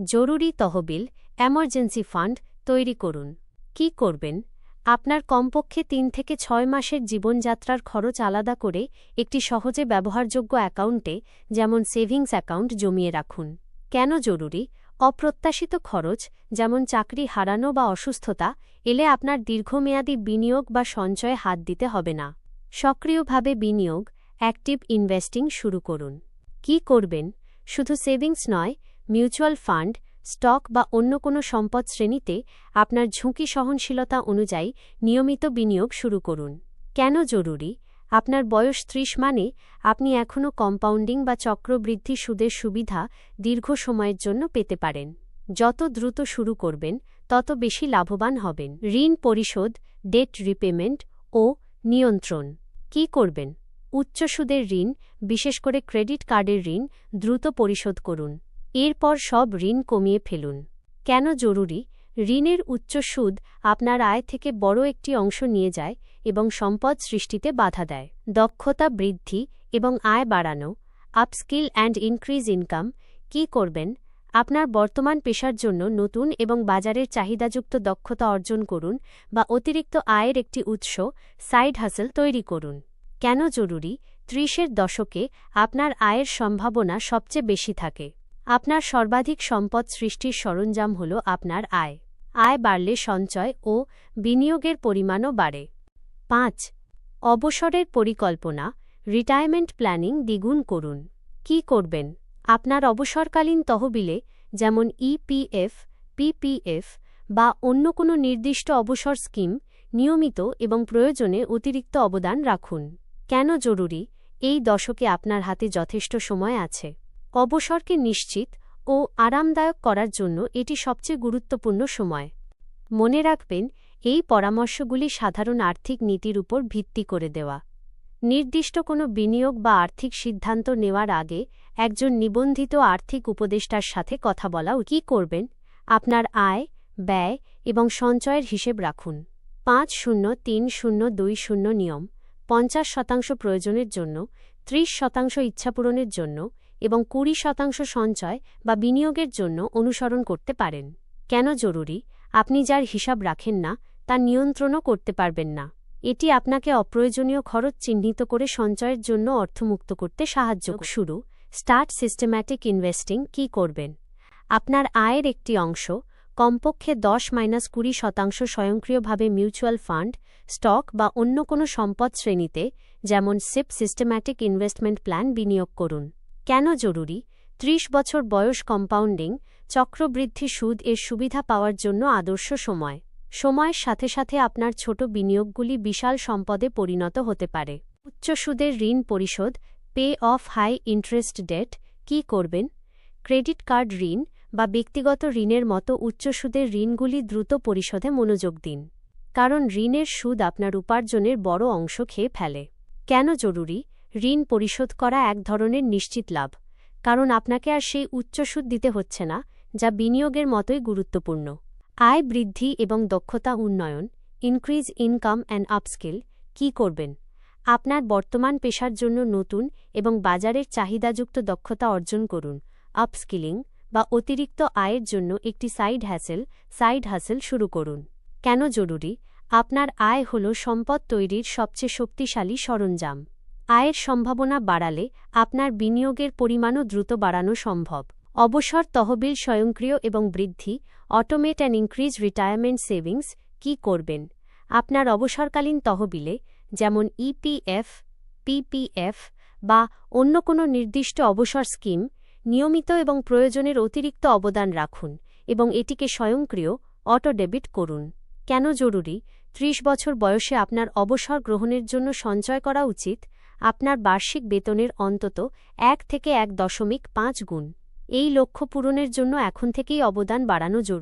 জরুরি তহবিল, emergency fund তৈরি করুন। কি করবেন? আপনার কমপক্ষে তিন থেকে ছয় মাসের জীবনযাত্রার খরচ আলাদা করে একটি সহজে ব্যবহারযোগ্য অ্যাকাউন্টে, যেমন সেভিংস অ্যাকাউন্ট, জমিয়ে রাখুন। কেন জরুরি? অপ্রত্যাশিত খরচ, যেমন চাকরি হারানো বা অসুস্থতা, এলে আপনার দীর্ঘমেয়াদী বিনিয়োগ বা সঞ্চয়ে হাত দিতে হবে না। সক্রিয়ভাবে বিনিয়োগ, অ্যাক্টিভ ইনভেস্টিং শুরু করুন। কি করবেন? শুধু সেভিংস নয় মিউচুয়াল ফান্ড, স্টক বা অন্য কোনো সম্পদ শ্রেণীতে আপনার ঝুঁকি সহনশীলতা অনুযায়ী নিয়মিত বিনিয়োগ শুরু করুন। কেন জরুরি? আপনার বয়স ত্রিশ মানে আপনি এখনও কম্পাউন্ডিং বা চক্রবৃদ্ধি সুদের সুবিধা দীর্ঘ সময়ের জন্য পেতে পারেন। যত দ্রুত শুরু করবেন, তত বেশি লাভবান হবেন। ঋণ পরিশোধ, ডেট রিপেমেন্ট ও নিয়ন্ত্রণ। কি করবেন? উচ্চ সুদের ঋণ, বিশেষ করে ক্রেডিট কার্ডের ঋণ, দ্রুত পরিশোধ করুন। এরপর সব ঋণ কমিয়ে ফেলুন। কেন জরুরি? ঋণের উচ্চ সুদ আপনার আয় থেকে বড় একটি অংশ নিয়ে যায় এবং সম্পদ সৃষ্টিতে বাধা দেয়। দক্ষতা বৃদ্ধি এবং আয় বাড়ানো, আপস্কিল অ্যান্ড ইনক্রিজ ইনকাম, কি করবেন? আপনার বর্তমান পেশার জন্য নতুন এবং বাজারের চাহিদাযুক্ত দক্ষতা অর্জন করুন বা অতিরিক্ত আয়ের একটি উৎস, সাইড হাসেল তৈরি করুন। কেন জরুরি? ত্রিশের দশকে আপনার আয়ের সম্ভাবনা সবচেয়ে বেশি থাকে। আপনার সর্বাধিক সম্পদ সৃষ্টির সরঞ্জাম হল আপনার আয়। আয় বাড়লে সঞ্চয় ও বিনিয়োগের পরিমাণও বাড়ে। পাঁচ, অবসরের পরিকল্পনা, রিটায়ারমেন্ট প্ল্যানিং দ্বিগুণ করুন। কি করবেন? আপনার অবসরকালীন তহবিলে যেমন ইপিএফ পিপিএফ বা অন্য কোনো নির্দিষ্ট অবসর স্কিম নিয়মিত এবং প্রয়োজনে অতিরিক্ত অবদান রাখুন। কেন জরুরি? এই দশকে আপনার হাতে যথেষ্ট সময় আছে। অবসরকে নিশ্চিত ও আরামদায়ক করার জন্য এটি সবচেয়ে গুরুত্বপূর্ণ সময়। মনে রাখবেন, এই পরামর্শগুলি সাধারণ আর্থিক নীতির উপর ভিত্তি করে দেওয়া। নির্দিষ্ট কোনো বিনিয়োগ বা আর্থিক সিদ্ধান্ত নেওয়ার আগে একজন নিবন্ধিত আর্থিক উপদেষ্টার সাথে কথা বলা কি করবেন? আপনার আয়, ব্যয় এবং সঞ্চয়ের হিসেব রাখুন। পাঁচ শূন্য, তিন শূন্য, দুই শূন্য নিয়ম, পঞ্চাশ শতাংশ প্রয়োজনের জন্য, ত্রিশ শতাংশ ইচ্ছাপূরণের জন্য এবং কুড়ি শতাংশ সঞ্চয় বা বিনিয়োগের জন্য অনুসরণ করতে পারেন। কেন জরুরি? আপনি যার হিসাব রাখেন না তা নিয়ন্ত্রণও করতে পারবেন না। এটি আপনাকে অপ্রয়োজনীয় খরচ চিহ্নিত করে সঞ্চয়ের জন্য অর্থমুক্ত করতে সাহায্য শুরু, স্টার্ট সিস্টেম্যাটিক ইনভেস্টিং কি করবেন? আপনার আয়ের একটি অংশ, কমপক্ষে দশ মাইনাস কুড়ি শতাংশ স্বয়ংক্রিয়ভাবে মিউচুয়াল ফান্ড, স্টক বা অন্য কোনো সম্পদ শ্রেণীতে, যেমন সিপ সিস্টেম্যাটিক ইনভেস্টমেন্ট প্ল্যান বিনিয়োগ করুন। কেন জরুরি? ত্রিশ বছর বয়স কম্পাউন্ডিং, চক্রবৃদ্ধি সুদ এর সুবিধা পাওয়ার জন্য আদর্শ সময়। সময়ের সাথে সাথে আপনার ছোট বিনিয়োগগুলি বিশাল সম্পদে পরিণত হতে পারে। উচ্চ সুদের ঋণ পরিশোধ, pay off high interest debt, কি করবেন? ক্রেডিট কার্ড ঋণ বা ব্যক্তিগত ঋণের মতো উচ্চ সুদের ঋণগুলি দ্রুত পরিশোধে মনোযোগ দিন। কারণ ঋণের সুদ আপনার উপার্জনের বড় অংশ খেয়ে ফেলে। কেন জরুরি? ঋণ পরিশোধ করা এক ধরনের নিশ্চিত লাভ, কারণ আপনাকে আর সেই উচ্চ সুদ দিতে হচ্ছে না, যা বিনিয়োগের মতোই গুরুত্বপূর্ণ। আয় বৃদ্ধি এবং দক্ষতা উন্নয়ন ইনক্রিজ ইনকাম অ্যান্ড আপস্কিল কি করবেন? আপনার বর্তমান পেশার জন্য নতুন এবং বাজারের চাহিদাযুক্ত দক্ষতা অর্জন করুন আপস্কিলিং বা অতিরিক্ত আয়ের জন্য একটি সাইড হ্যাসেল সাইড হাসেল শুরু করুন। কেন জরুরি? আপনার আয় হল সম্পদ তৈরির সবচেয়ে শক্তিশালী সরঞ্জাম। আয়ের সম্ভাবনা বাড়ালে আপনার বিনিয়োগের পরিমাণও দ্রুত বাড়ানো সম্ভব। অবসর তহবিল স্বয়ংক্রিয় এবং বৃদ্ধি automate and increase retirement savings কি করবেন? আপনার অবসরকালীন তহবিলে, যেমন ইপিএফ পিপিএফ বা অন্য কোনো নির্দিষ্ট অবসর স্কিম, নিয়মিত এবং প্রয়োজনের অতিরিক্ত অবদান রাখুন এবং এটিকে স্বয়ংক্রিয় অটো ডেবিট করুন। কেন জরুরি? ত্রিশ বছর বয়সে আপনার অবসর গ্রহণের জন্য সঞ্চয় করা উচিত আপনার বার্ষিক বেতনের অন্তত এক থেকে এক দশমিক পাঁচ গুণ। এই লক্ষ্য পূরণের জন্য এখন থেকেই অবদান বাড়ানো জরুরি।